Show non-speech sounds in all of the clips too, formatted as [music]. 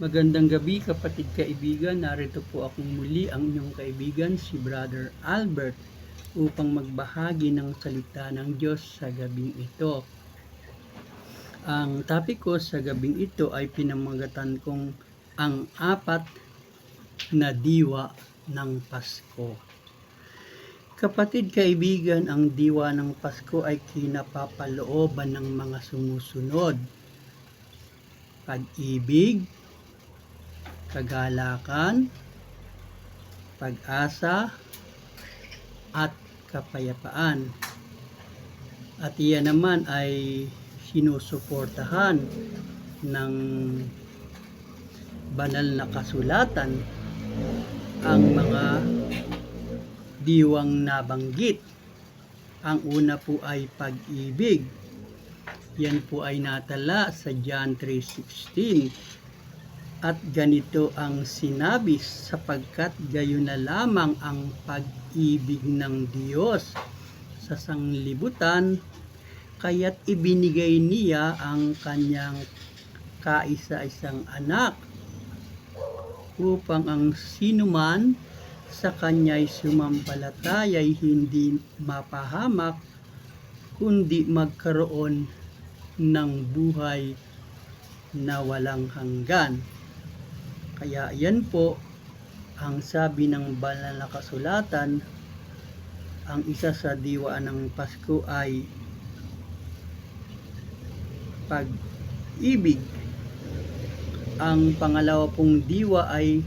Magandang gabi kapatid kaibigan, narito po akong muli ang inyong kaibigan si Brother Albert upang magbahagi ng salita ng Diyos sa gabing ito. Ang topic ko sa gabing ito ay pinamagatan kong ang apat na diwa ng Pasko. Kapatid kaibigan, ang diwa ng Pasko ay kinapapalooban ng mga sumusunod. Pag-ibig, kagalakan, pag-asa, at kapayapaan. At iyan naman ay sinusuportahan ng banal na kasulatan ang mga diwang nabanggit. Ang una po ay pag-ibig. Yan po ay natala sa John 3.16 at ganito ang sinabi sapagkat gayon na lamang ang pag-ibig ng Diyos sa sanglibutan kaya't ibinigay niya ang kanyang kaisa-isang anak upang ang sinuman sa kanya'y sumampalataya'y hindi mapahamak kundi magkaroon ng buhay na walang hanggan. Kaya yan po ang sabi ng banal na kasulatan, ang isa sa diwa ng Pasko ay pag-ibig. Ang pangalawa pong diwa ay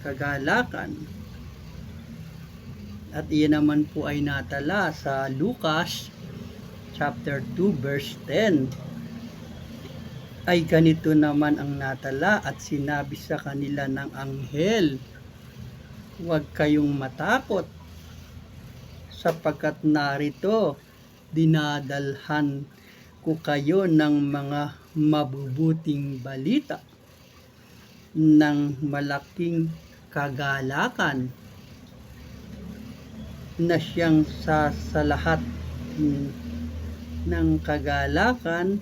kagalakan. At iyan naman po ay natala sa Lucas chapter 2 verse 10 ay ganito naman ang natala at sinabi sa kanila ng anghel, huwag kayong matakot sapagkat narito dinadalhan ko kayo ng mga mabubuting balita ng malaking kagalakan na siyang sa, sa lahat ng kagalakan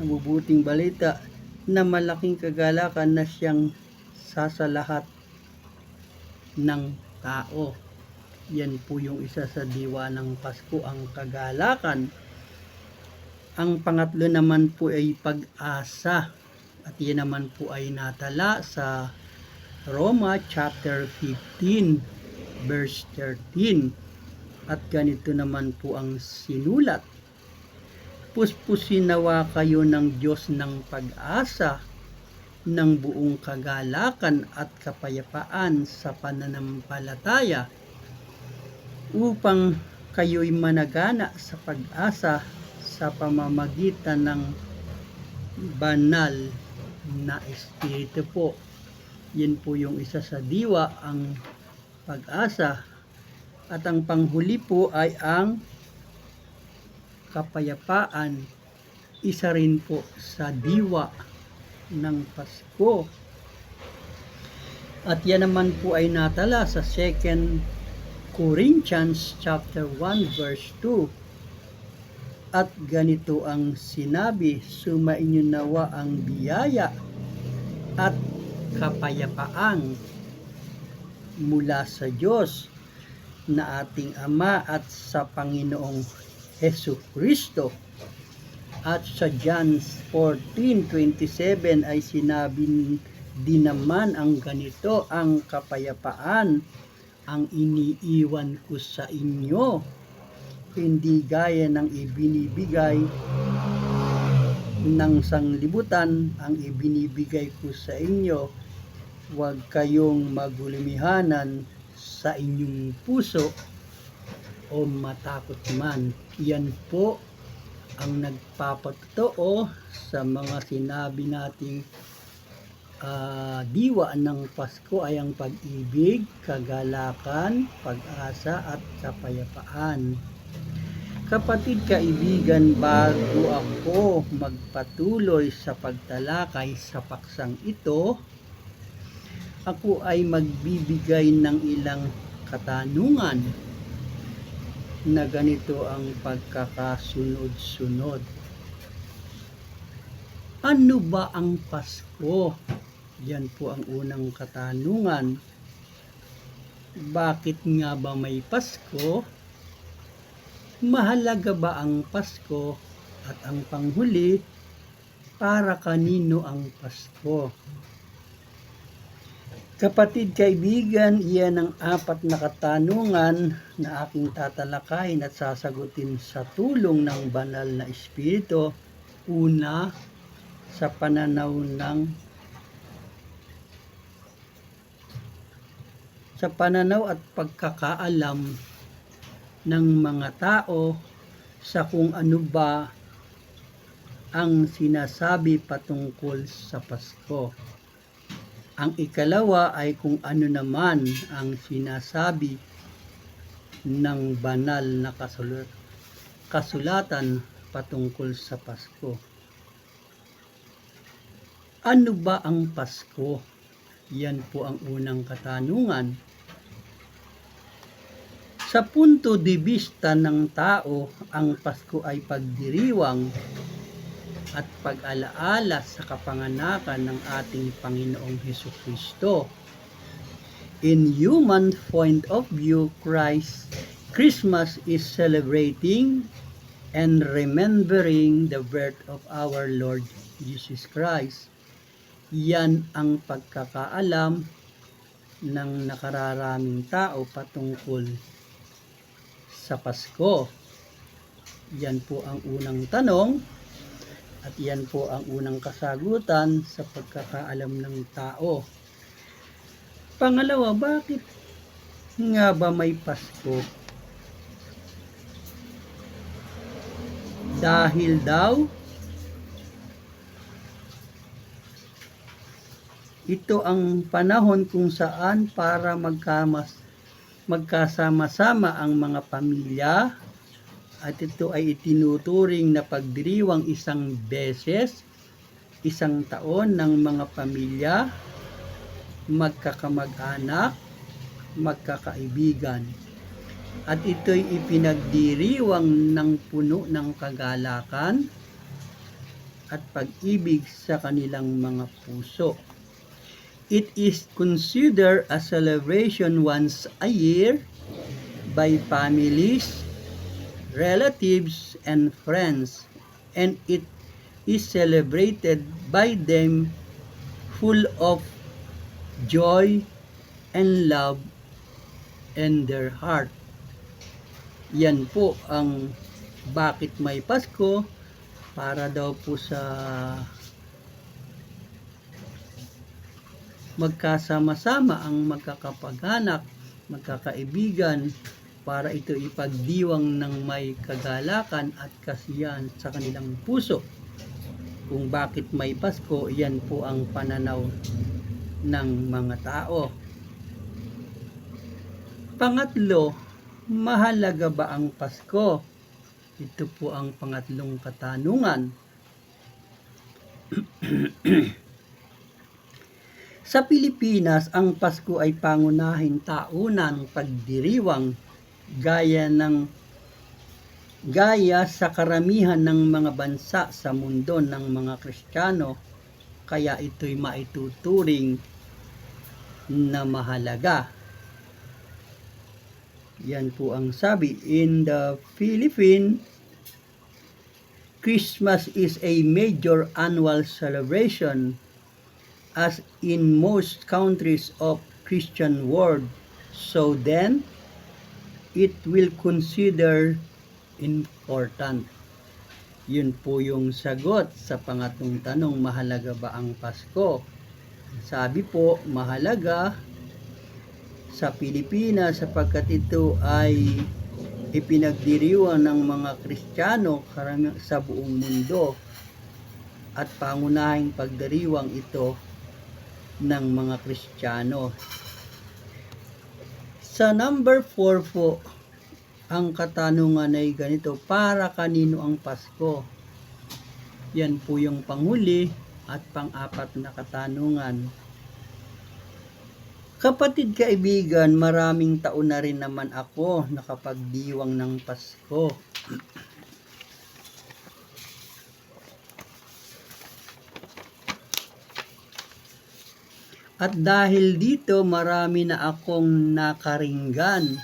mabubuting balita na malaking kagalakan na siyang sasalahat ng tao. Yan po yung isa sa diwa ng Pasko, ang kagalakan. Ang pangatlo naman po ay pag-asa. At yan naman po ay natala sa Roma chapter 15 verse 13. At ganito naman po ang sinulat puspusin kayo ng Diyos ng pag-asa ng buong kagalakan at kapayapaan sa pananampalataya upang kayo'y managana sa pag-asa sa pamamagitan ng banal na espiritu po. Yan po yung isa sa diwa, ang pag-asa. At ang panghuli po ay ang kapayapaan, isa rin po sa diwa ng Pasko. At yan naman po ay natala sa 2 Corinthians chapter 1 verse 2. At ganito ang sinabi, sumainyo nawa ang biyaya at kapayapaan mula sa Diyos na ating Ama at sa Panginoong Heso Kristo. At sa John 14:27 ay sinabi din naman ang ganito, ang kapayapaan ang iniiwan ko sa inyo. Hindi gaya ng ibinibigay ng sanglibutan ang ibinibigay ko sa inyo. Huwag kayong magulimihanan sa inyong puso o matakot man. Yan po ang nagpapatotoo sa mga sinabi nating uh, diwa ng Pasko ay ang pag-ibig, kagalakan, pag-asa at kapayapaan. Kapatid kaibigan, bago ako magpatuloy sa pagtalakay sa paksang ito, ako ay magbibigay ng ilang katanungan na ganito ang pagkakasunod-sunod. Ano ba ang Pasko? Yan po ang unang katanungan. Bakit nga ba may Pasko? Mahalaga ba ang Pasko? At ang panghuli, para kanino ang Pasko? Kapatid kaibigan, iyan ang apat na katanungan na aking tatalakayin at sasagutin sa tulong ng banal na Espiritu. Una, sa pananaw ng sa pananaw at pagkakaalam ng mga tao sa kung ano ba ang sinasabi patungkol sa Pasko. Ang ikalawa ay kung ano naman ang sinasabi ng banal na kasulat, kasulatan patungkol sa Pasko. Ano ba ang Pasko? Yan po ang unang katanungan. Sa punto de vista ng tao, ang Pasko ay pagdiriwang at pag-alaala sa kapanganakan ng ating Panginoong Heso Kristo. In human point of view, Christ, Christmas is celebrating and remembering the birth of our Lord Jesus Christ. Yan ang pagkakaalam ng nakararaming tao patungkol sa Pasko. Yan po ang unang tanong at yan po ang unang kasagutan sa pagkakaalam ng tao. Pangalawa, bakit nga ba may Pasko? Dahil daw ito ang panahon kung saan para magkamas magkasama-sama ang mga pamilya at ito ay itinuturing na pagdiriwang isang beses, isang taon ng mga pamilya, magkakamag-anak, magkakaibigan. At ito'y ipinagdiriwang ng puno ng kagalakan at pag-ibig sa kanilang mga puso. It is considered a celebration once a year by families, relatives, and friends, and it is celebrated by them full of joy and love in their heart. Yan po ang bakit may Pasko para daw po sa magkasama-sama ang magkakapag-anak, magkakaibigan, para ito ipagdiwang ng may kagalakan at kasiyahan sa kanilang puso. Kung bakit may Pasko, yan po ang pananaw ng mga tao. Pangatlo, mahalaga ba ang Pasko? Ito po ang pangatlong katanungan. [clears throat] Sa Pilipinas, ang Pasko ay pangunahing taunang pagdiriwang gaya ng gaya sa karamihan ng mga bansa sa mundo ng mga Kristiyano kaya ito'y maituturing na mahalaga. Yan po ang sabi. In the Philippines, Christmas is a major annual celebration as in most countries of Christian world. So then, it will consider important. Yun po yung sagot sa pangatong tanong, mahalaga ba ang Pasko? Sabi po, mahalaga sa Pilipinas sapagkat ito ay ipinagdiriwang ng mga Kristiyano sa buong mundo at pangunahing pagdiriwang ito ng mga Kristiyano. Sa number 4 po, ang katanungan ay ganito, para kanino ang Pasko? Yan po yung panghuli at pang-apat na katanungan. Kapatid kaibigan, maraming taon na rin naman ako nakapagdiwang ng Pasko. At dahil dito marami na akong nakaringgan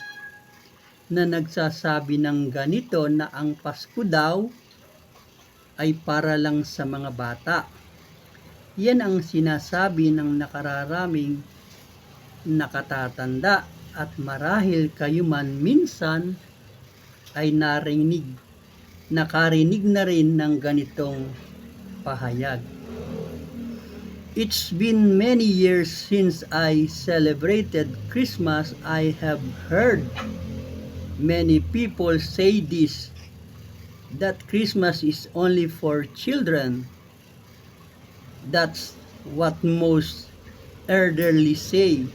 na nagsasabi ng ganito na ang Pasko daw ay para lang sa mga bata. Yan ang sinasabi ng nakararaming nakatatanda at marahil kayo man minsan ay narinig, nakarinig na rin ng ganitong pahayag. It's been many years since I celebrated Christmas. I have heard many people say this that Christmas is only for children. That's what most elderly say.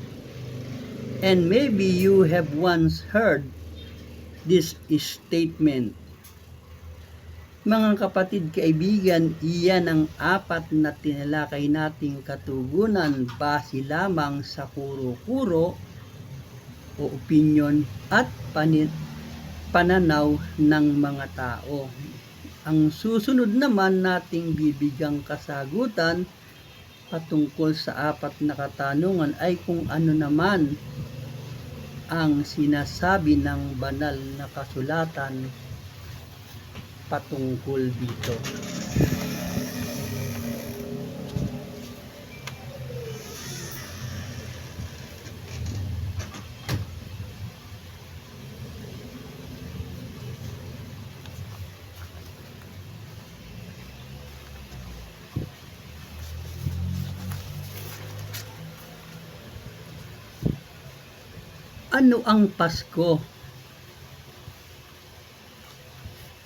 And maybe you have once heard this statement. Mga kapatid kaibigan, iyan ang apat na tinalakay nating katugunan base lamang sa kuro-kuro o opinion at panit pananaw ng mga tao. Ang susunod naman nating bibigang kasagutan patungkol sa apat na katanungan ay kung ano naman ang sinasabi ng banal na kasulatan patungkol dito. Ano ang Pasko?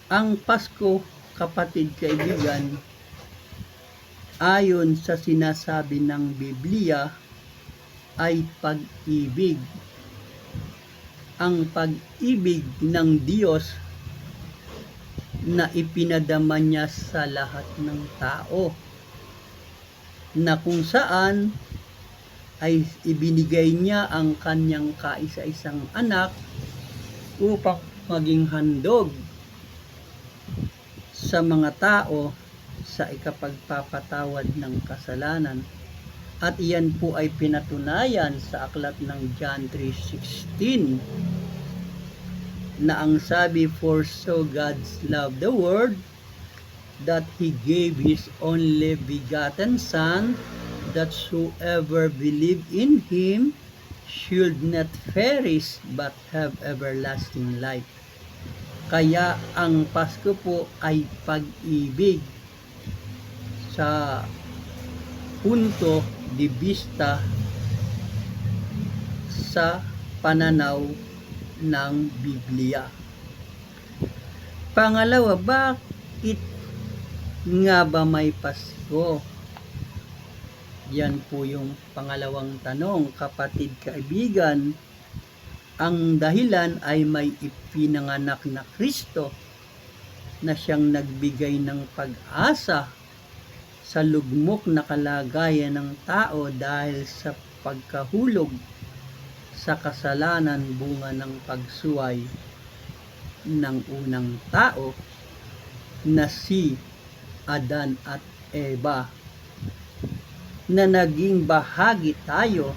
Ang Pasko, kapatid kaibigan, ayon sa sinasabi ng Biblia, ay pag-ibig. Ang pag-ibig ng Diyos na ipinadama niya sa lahat ng tao na kung saan ay ibinigay niya ang kanyang kaisa-isang anak upang maging handog sa mga tao sa ikapagpapatawad ng kasalanan. At iyan po ay pinatunayan sa aklat ng John 3.16 na ang sabi, For so God's loved the world that He gave His only begotten Son that whoever believe in Him should not perish but have everlasting life. Kaya ang Pasko po ay pag-ibig sa punto de vista sa pananaw ng Biblia. Pangalawa, bakit nga ba may Pasko? Yan po yung pangalawang tanong, kapatid kaibigan. Ang dahilan ay may ipinanganak na Kristo na siyang nagbigay ng pag-asa sa lugmok na kalagayan ng tao dahil sa pagkahulog sa kasalanan bunga ng pagsuway ng unang tao na si Adan at Eva na naging bahagi tayo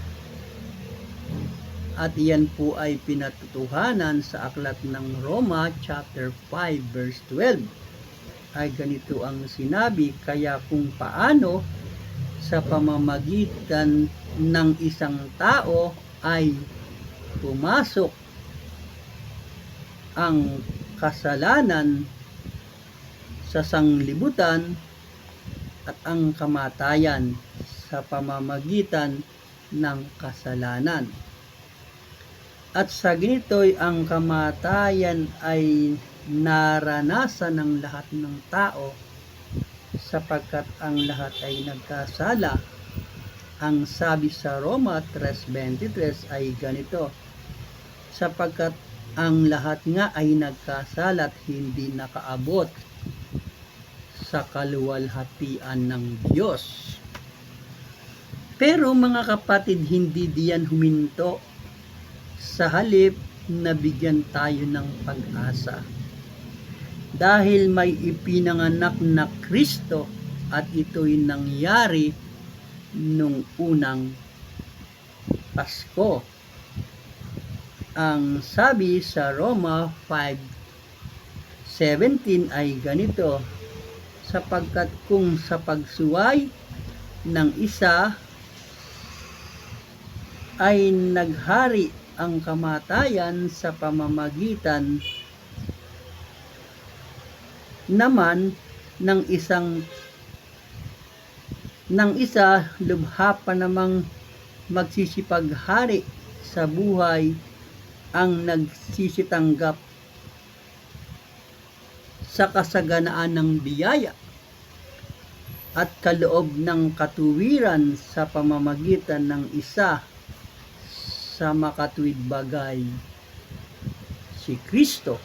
at iyan po ay pinatutuhanan sa aklat ng Roma chapter 5 verse 12 ay ganito ang sinabi kaya kung paano sa pamamagitan ng isang tao ay pumasok ang kasalanan sa sanglibutan at ang kamatayan sa pamamagitan ng kasalanan. At sa ganito'y ang kamatayan ay naranasan ng lahat ng tao sapagkat ang lahat ay nagkasala. Ang sabi sa Roma 3.23 ay ganito, sapagkat ang lahat nga ay nagkasala at hindi nakaabot sa kaluwalhatian ng Diyos. Pero mga kapatid, hindi diyan huminto. Sa halip, nabigyan tayo ng pag-asa. Dahil may ipinanganak na Kristo at ito'y nangyari nung unang Pasko. Ang sabi sa Roma 5:17 ay ganito, sapagkat kung sa pagsuway ng isa ay naghari ang kamatayan sa pamamagitan naman ng isang ng isa lubha pa namang magsisipaghari sa buhay ang nagsisitanggap sa kasaganaan ng biyaya at kaloob ng katuwiran sa pamamagitan ng isa sa makatuwid bagay si Kristo.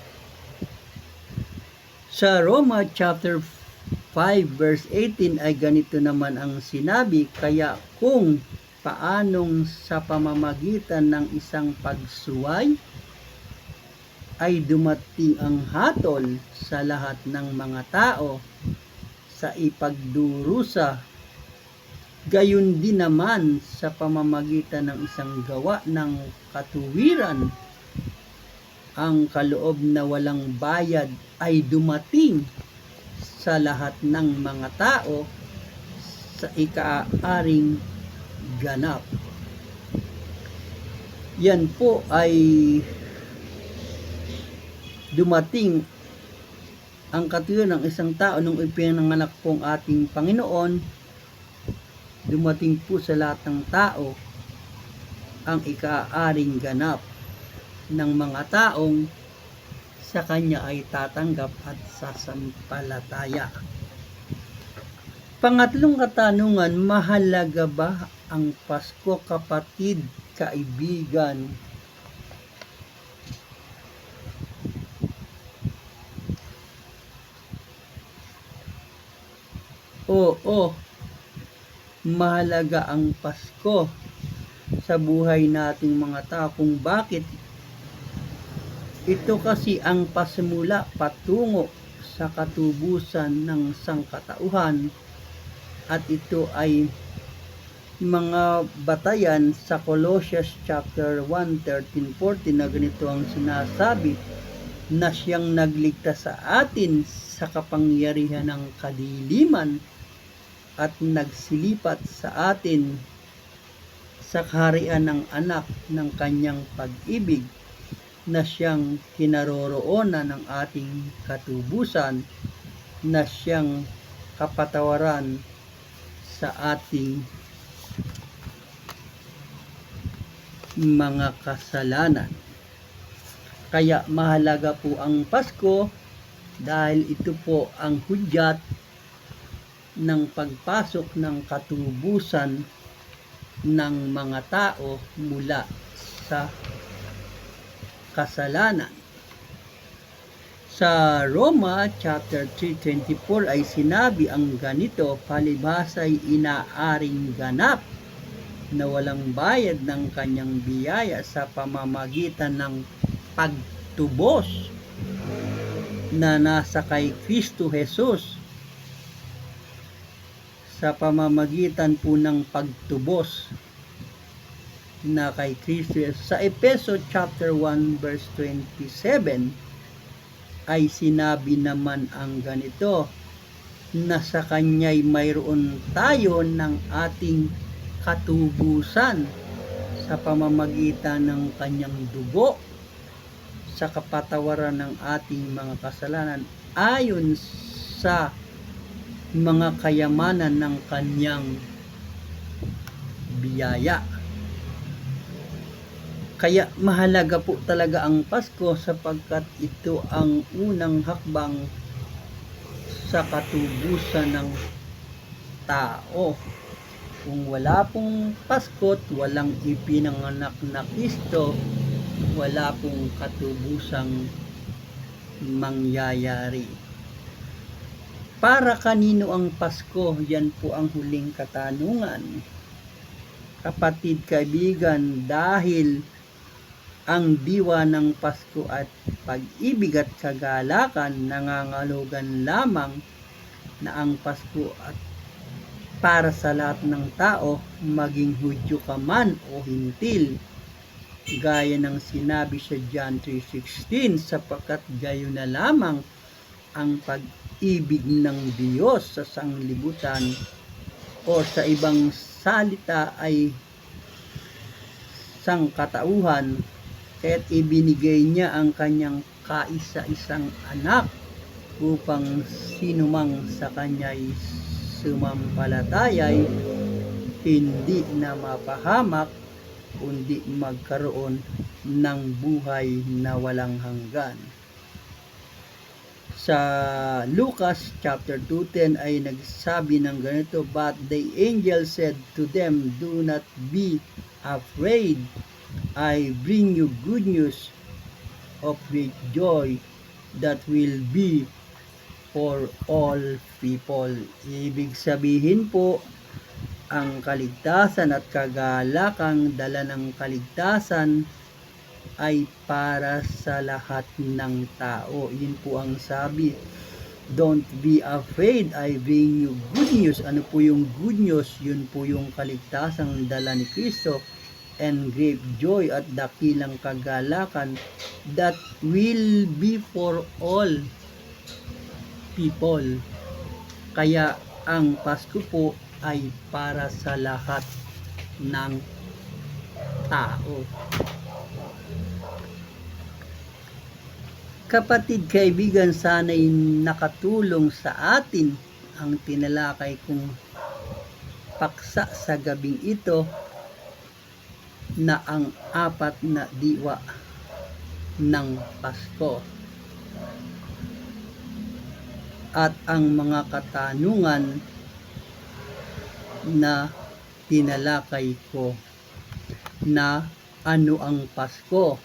Sa Roma chapter 5 verse 18 ay ganito naman ang sinabi, kaya kung paanong sa pamamagitan ng isang pagsuway ay dumating ang hatol sa lahat ng mga tao sa ipagdurusa gayon din naman sa pamamagitan ng isang gawa ng katuwiran ang kaloob na walang bayad ay dumating sa lahat ng mga tao sa ikaaring ganap. Yan po ay dumating ang katuwiran ng isang tao nung ipinanganak pong ating Panginoon dumating po sa lahat ng tao ang ikaaring ganap ng mga taong sa kanya ay tatanggap at sasampalataya. Pangatlong katanungan, mahalaga ba ang Pasko kapatid, kaibigan? Oo, mahalaga ang Pasko sa buhay nating mga tao kung bakit ito kasi ang pasimula patungo sa katubusan ng sangkatauhan at ito ay mga batayan sa Colossians chapter 1, 13, 14 na ganito ang sinasabi na siyang nagligtas sa atin sa kapangyarihan ng kadiliman at nagsilipat sa atin sa kaharian ng anak ng kanyang pag-ibig na siyang kinaroroonan ng ating katubusan na siyang kapatawaran sa ating mga kasalanan. Kaya mahalaga po ang Pasko dahil ito po ang hudyat ng pagpasok ng katubusan ng mga tao mula sa kasalanan. Sa Roma chapter 3:24 ay sinabi ang ganito, palibhas ay inaaring ganap na walang bayad ng kanyang biyaya sa pamamagitan ng pagtubos na nasa kay Kristo Jesus sa pamamagitan po ng pagtubos na kay Kristo. Sa Epeso chapter 1 verse 27 ay sinabi naman ang ganito na sa kanya'y mayroon tayo ng ating katubusan sa pamamagitan ng kanyang dugo sa kapatawaran ng ating mga kasalanan ayon sa mga kayamanan ng kanyang biyaya. Kaya mahalaga po talaga ang Pasko sapagkat ito ang unang hakbang sa katubusan ng tao. Kung wala pong Pasko at walang ipinanganak na Kristo, wala pong katubusang mangyayari. Para kanino ang Pasko? Yan po ang huling katanungan. Kapatid, kaibigan, dahil ang diwa ng Pasko at pag-ibig at kagalakan nangangalugan lamang na ang Pasko at para sa lahat ng tao, maging Hudyo ka man o Hintil. Gaya ng sinabi sa John 3.16, sapagkat gayo na lamang ang pag-ibig ng Diyos sa sanglibutan o sa ibang salita ay sangkatauhan kaya't ibinigay niya ang kanyang kaisa-isang anak upang sinumang sa kanya'y sumampalatayay hindi na mapahamak kundi magkaroon ng buhay na walang hanggan. Sa Lucas chapter 2:10 ay nagsabi ng ganito, But the angel said to them, Do not be afraid. I bring you good news of great joy that will be for all people. Ibig sabihin po, ang kaligtasan at kagalakang dala ng kaligtasan ay para sa lahat ng tao. Yun po ang sabi. Don't be afraid, I bring you good news. Ano po yung good news? Yun po yung kaligtasang dala ni Kristo and great joy at dakilang kagalakan that will be for all people. Kaya ang Pasko po ay para sa lahat ng tao. Kapatid kaibigan, sana'y nakatulong sa atin ang tinalakay kong paksa sa gabing ito na ang apat na diwa ng Pasko. At ang mga katanungan na tinalakay ko na ano ang Pasko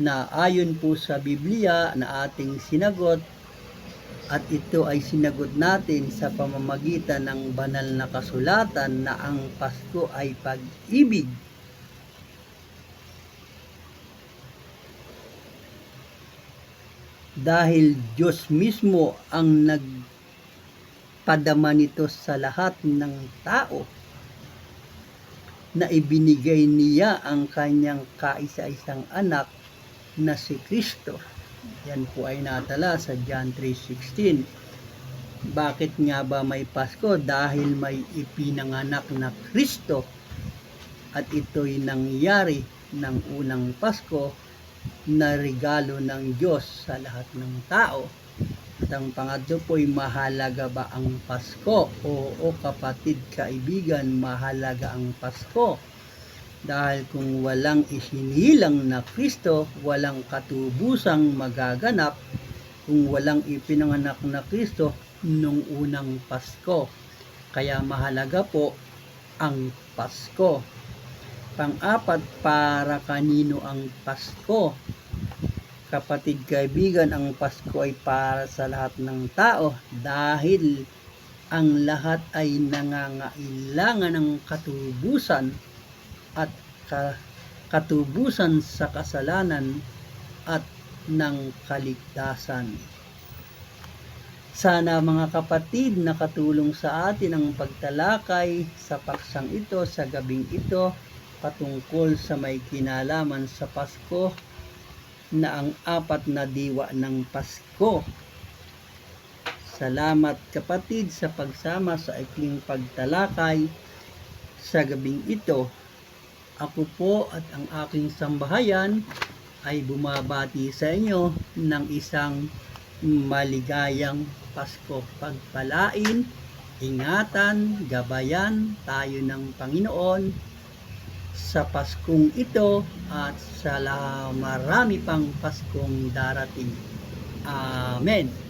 na ayon po sa Biblia na ating sinagot at ito ay sinagot natin sa pamamagitan ng banal na kasulatan na ang Pasko ay pag-ibig. Dahil Diyos mismo ang nagpadama nito sa lahat ng tao na ibinigay niya ang kanyang kaisa-isang anak na si Kristo. Yan po ay natala sa John 3.16. Bakit nga ba may Pasko? Dahil may ipinanganak na Kristo at ito'y nangyari ng unang Pasko na regalo ng Diyos sa lahat ng tao. At ang pangatlo po ay mahalaga ba ang Pasko? Oo kapatid, kaibigan, mahalaga ang Pasko dahil kung walang isinilang na Kristo, walang katubusang magaganap kung walang ipinanganak na Kristo nung unang Pasko. Kaya mahalaga po ang Pasko. Pang-apat, para kanino ang Pasko? Kapatid kaibigan, ang Pasko ay para sa lahat ng tao dahil ang lahat ay nangangailangan ng katubusan at katubusan sa kasalanan at ng kaligtasan. Sana mga kapatid nakatulong sa atin ang pagtalakay sa paksang ito sa gabing ito patungkol sa may kinalaman sa Pasko na ang apat na diwa ng Pasko. Salamat kapatid sa pagsama sa ikling pagtalakay sa gabing ito ako po at ang aking sambahayan ay bumabati sa inyo ng isang maligayang Pasko. Pagpalain, ingatan, gabayan tayo ng Panginoon sa Paskong ito at sa marami pang Paskong darating. Amen.